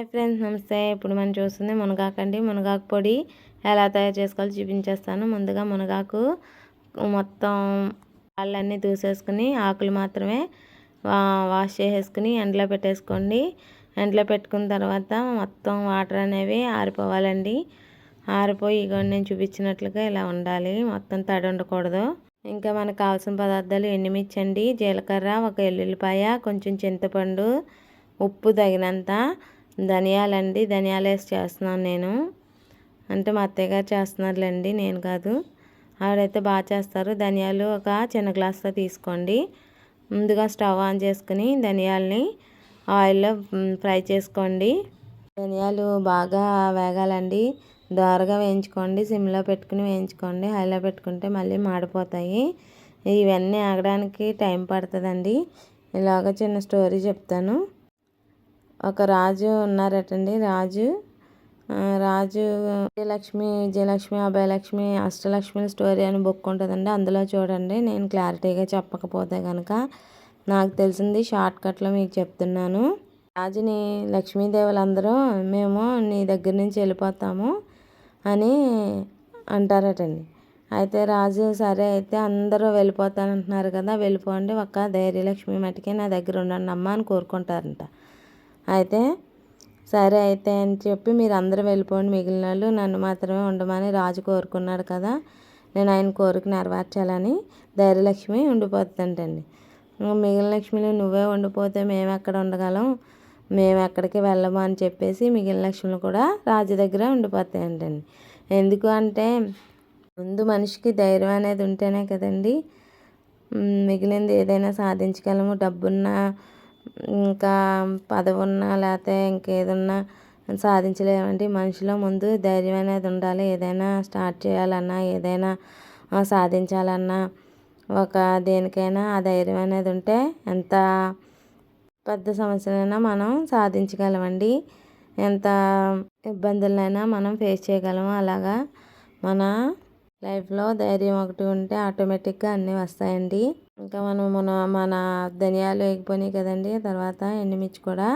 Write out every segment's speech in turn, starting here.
Hi friends నమస్తే. ఇప్పుడు మనం చూస్తుంది మునగాకండి. మునగాకు పొడి ఎలా తయారు చేసుకోవాలో చూపించేస్తాను. ముందుగా మునగాకు మొత్తం వాళ్ళన్నీ దూసేసుకుని ఆకులు మాత్రమే వాష్ చేసేసుకుని ఎండలో పెట్టేసుకోండి. ఎండలో పెట్టుకున్న తర్వాత మొత్తం వాటర్ అనేవి ఆరిపోవాలండి. ఆరిపోయి ఇగో నేను చూపించినట్లుగా ఇలా ఉండాలి. మొత్తం తడి ఉండకూడదు. ఇంకా మనకు కావాల్సిన పదార్థాలు ఎండుమిర్చి జీలకర్ర ఒక ఎల్లుల్లిపాయ కొంచెం చింతపండు ఉప్పు తగినంత ధనియాలండి ధనియాలు వేసి చేస్తున్నాను నేను. అంటే మా అత్తయ్య గారు చేస్తున్నారులేండి నేను కాదు. ఆవిడైతే బాగా చేస్తారు. ధనియాలు ఒక చిన్న గ్లాస్లో తీసుకోండి. ముందుగా స్టవ్ ఆన్ చేసుకుని ధనియాలని ఆయిల్లో ఫ్రై చేసుకోండి. ధనియాలు బాగా వేగాలండి. దోరగా వేయించుకోండి. సిమ్లో పెట్టుకుని వేయించుకోండి. హైలో పెట్టుకుంటే మళ్ళీ మాడిపోతాయి. ఇవన్నీ ఆగడానికి టైం పడుతుందండి. ఇలాగ చిన్న స్టోరీ చెప్తాను. ఒక రాజు ఉన్నారటండి. రాజు రాజు విజయలక్ష్మి విజయలక్ష్మి అభయలక్ష్మి అష్టలక్ష్మి స్టోరీ అని బుక్ ఉంటుందండి. అందులో చూడండి. నేను క్లారిటీగా చెప్పకపోతే కనుక నాకు తెలిసింది షార్ట్ కట్లో మీకు చెప్తున్నాను. రాజుని లక్ష్మీదేవులందరూ మేము నీ దగ్గర నుంచి వెళ్ళిపోతాము అని అంటారటండి. అయితే రాజు సరే అయితే అందరూ వెళ్ళిపోతానంటున్నారు కదా వెళ్ళిపోండి ఒక్క ధైర్యలక్ష్మి మటుకే నా దగ్గర ఉండండి అమ్మ అని కోరుకుంటారంట. అయితే సరే అయితే అని చెప్పి మీరు అందరూ వెళ్ళిపోండి మిగిలిన వాళ్ళు నన్ను మాత్రమే ఉండమని రాజు కోరుకున్నాడు కదా. నేను ఆయన కోరిక నెరవేర్చాలని ధైర్యలక్ష్మి ఉండిపోతుందంటండి. మిగిలిన లక్ష్మిని నువ్వే ఉండిపోతే మేము ఎక్కడ ఉండగలం? మేము ఎక్కడికి వెళ్ళము అని చెప్పేసి మిగిలిన లక్ష్మిలు కూడా రాజు దగ్గర ఉండిపోతాయంటండి. ఎందుకు అంటే ముందు మనిషికి ధైర్యం అనేది ఉంటేనే కదండి. మిగిలింది ఏదైనా సాధించగలము డబ్బున్నా ఇంకా పదవి ఉన్నా లేకపోతే ఇంకేదన్నా సాధించలేమండి మనిషిలో ముందు ధైర్యం అనేది ఉండాలి. ఏదైనా స్టార్ట్ చేయాలన్నా ఏదైనా సాధించాలన్నా ఒక దేనికైనా ఆ ధైర్యం అనేది ఉంటే ఎంత పెద్ద సమస్యలైనా మనం సాధించగలమండి. ఎంత ఇబ్బందులైనా మనం ఫేస్ చేయగలము అలాగా మన లైఫ్లో ధైర్యం ఒకటి ఉంటే ఆటోమేటిక్గా అన్నీ వస్తాయండి. ఇంకా మనం మన మన ధనియాలు వేగిపోయినాయి కదండి తర్వాత ఎండుమిర్చి కూడా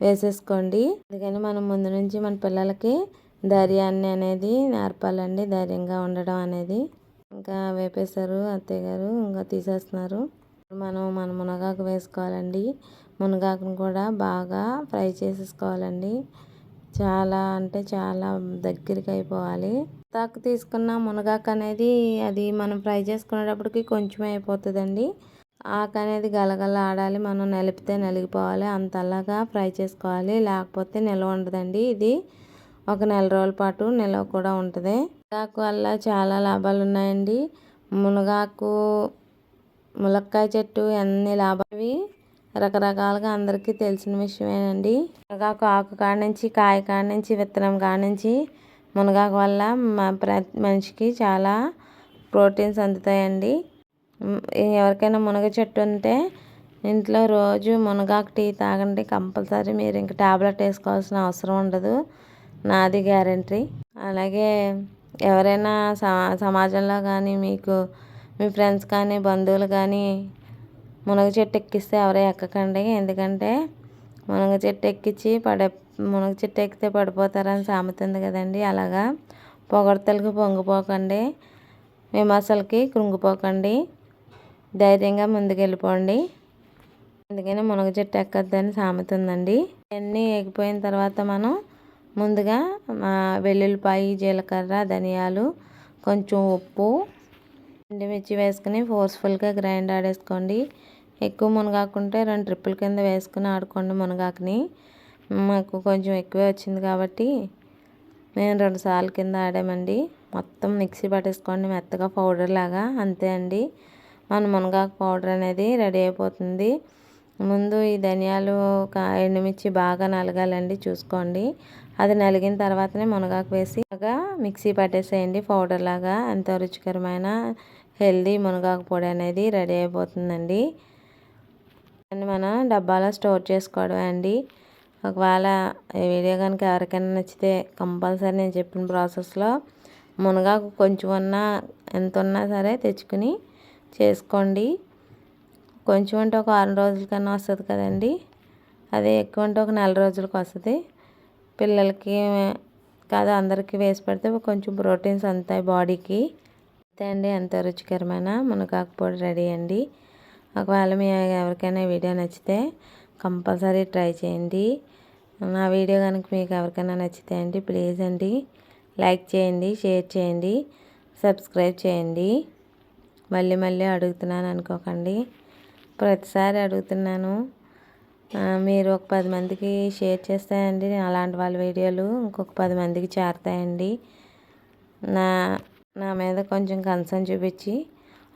వేసేసుకోండి. అందుకని మనం ముందు నుంచి మన పిల్లలకి ధైర్యాన్ని అనేది నేర్పాలండి ధైర్యంగా ఉండడం అనేది. ఇంకా వేపేశారు అత్తయ్య గారు ఇంకా తీసేస్తున్నారు. మనం మన మునగాకు వేసుకోవాలండి. మునగాకును కూడా బాగా ఫ్రై చేసేసుకోవాలండి. చాలా అంటే చాలా దగ్గరికి అయిపోవాలి. తాకు తీసుకున్న మునగాకు అనేది అది మనం ఫ్రై చేసుకునేటప్పటికి కొంచెం అయిపోతుందండి. ఆకు అనేది గలగల ఆడాలి మనం నలిపితే నలిగిపోవాలి అంతలాగా ఫ్రై చేసుకోవాలి. లేకపోతే నిల్వ ఉండదండి ఇది. ఒక నెల రోజుల పాటు నిల్వ కూడా ఉంటుంది. మునగాకు వల్ల చాలా లాభాలు ఉన్నాయండి. మునగాకు ములక్కాయ చెట్టు ఎన్ని లాభాలు? రకరకాలుగా అందరికీ తెలిసిన విషయమేనండి. మునగాకు ఆకు కాడ నుంచి కాయ కాడ నుంచి విత్తనం కాడ నుంచి మునగాకు వల్ల మా ప్రతి మనిషికి చాలా ప్రోటీన్స్ అందుతాయండి. ఎవరికైనా మునగ చెట్టు ఉంటే ఇంట్లో రోజు మునగాకు టీ తాగండి కంపల్సరీ. మీరు ఇంకా ట్యాబ్లెట్ వేసుకోవాల్సిన అవసరం ఉండదు. నాది గ్యారంటీ. అలాగే ఎవరైనా సమాజంలో కానీ మీకు మీ ఫ్రెండ్స్ కానీ బంధువులు కానీ మునగ చెట్టు ఎక్కిస్తే ఎవరో ఎక్కకండి. ఎందుకంటే మునగ చెట్టు ఎక్కించి పడే మునగ చెట్టు ఎక్కితే పడిపోతారని సామెత ఉంది కదండి. అలాగా పొగడతలకి పొంగిపోకండి. విమర్శలకి కృంగిపోకండి. ధైర్యంగా ముందుకెళ్ళిపోండి. అందుకని మునగ చెట్టు ఎక్కద్దని సామెత ఉందండి. అన్నీ ఎగిపోయిన తర్వాత మనం ముందుగా వెల్లుల్లిపాయ జీలకర్ర ధనియాలు కొంచెం ఉప్పు ఎండుమిర్చి వేసుకుని ఫోర్స్ఫుల్గా గ్రైండ్ ఆడేసుకోండి. ఎక్కువ మునగాకుంటే రెండు ట్రిప్పుల కింద వేసుకుని ఆడుకోండి మునగాకుని. మాకు కొంచెం ఎక్కువే వచ్చింది కాబట్టి మేము రెండు సార్లు కింద ఆడామండి. మొత్తం మిక్సీ పట్టేసుకోండి మెత్తగా పౌడర్ లాగా. అంతే అండి. మన మునగాకు పౌడర్ అనేది రెడీ అయిపోతుంది. ముందు ఈ ధనియాలు ఎండుమిర్చి బాగా నలగాలండి చూసుకోండి. అది నలిగిన తర్వాతనే మునగాకు వేసి బాగా మిక్సీ పట్టేసేయండి పౌడర్ లాగా. ఎంతో రుచికరమైన హెల్దీ మునగాకు పొడి అనేది రెడీ అయిపోతుందండి. మన డబ్బాలో స్టోర్ చేసుకోవడమే అండి. ఒకవేళ ఈ వీడియో కనుక ఎవరికైనా నచ్చితే కంపల్సరీ నేను చెప్పిన ప్రాసెస్లో మునగాకు కొంచెం ఉన్నా ఎంత ఉన్నా సరే తెచ్చుకుని చేసుకోండి. కొంచెం అంటే ఒక వారం రోజుల కన్నా వస్తుంది కదండి. అదే ఎక్కువ అంటే ఒక నెల రోజులకు వస్తుంది. పిల్లలకి కాదు అందరికీ వేసి పెడితే కొంచెం ప్రోటీన్స్ అంతాయి బాడీకి. అంతే అండి ఎంత రుచికరమైన మునగాకు పొడి రెడీ అండి. ఒకవేళ మీ ఎవరికైనా వీడియో నచ్చితే కంపల్సరీ ట్రై చేయండి. నా వీడియో కనుక మీకు ఎవరికైనా నచ్చితే అండి ప్లీజ్ అండి. లైక్ చేయండి షేర్ చేయండి సబ్స్క్రైబ్ చేయండి. మళ్ళీ మళ్ళీ అడుగుతున్నాను అనుకోకండి. ప్రతిసారి అడుగుతున్నాను. మీరు ఒక పది మందికి షేర్ చేస్తాయండి. అలాంటి వాళ్ళ వీడియోలు ఇంకొక పది మందికి చేరతాయండి. నా నా మీద కొంచెం కన్సర్న్ చూపించి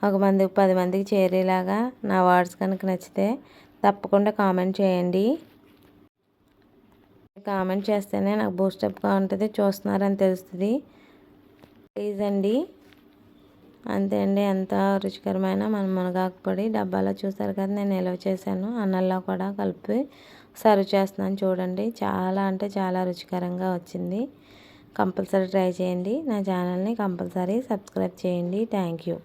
ఒక మంది పది మందికి చేరేలాగా నా వర్డ్స్ కనుక నచ్చితే తప్పకుండా కామెంట్ చేయండి. కామెంట్ చేస్తేనే నాకు బూస్టప్గా ఉంటుంది చూస్తున్నారని తెలుస్తుంది. ప్లీజ్ అండి. అంతే అండి ఎంత రుచికరమైన మన మునగాకు పొడి. డబ్బాలో చూసారు కదా నేను నిల్వ చేశాను? అన్నంలో కూడా కలిపి సర్వ్ చేస్తున్నాను చూడండి. చాలా అంటే చాలా రుచికరంగా వచ్చింది. కంపల్సరీ ట్రై చేయండి. నా ఛానల్ని కంపల్సరీ సబ్స్క్రైబ్ చేయండి. Thank you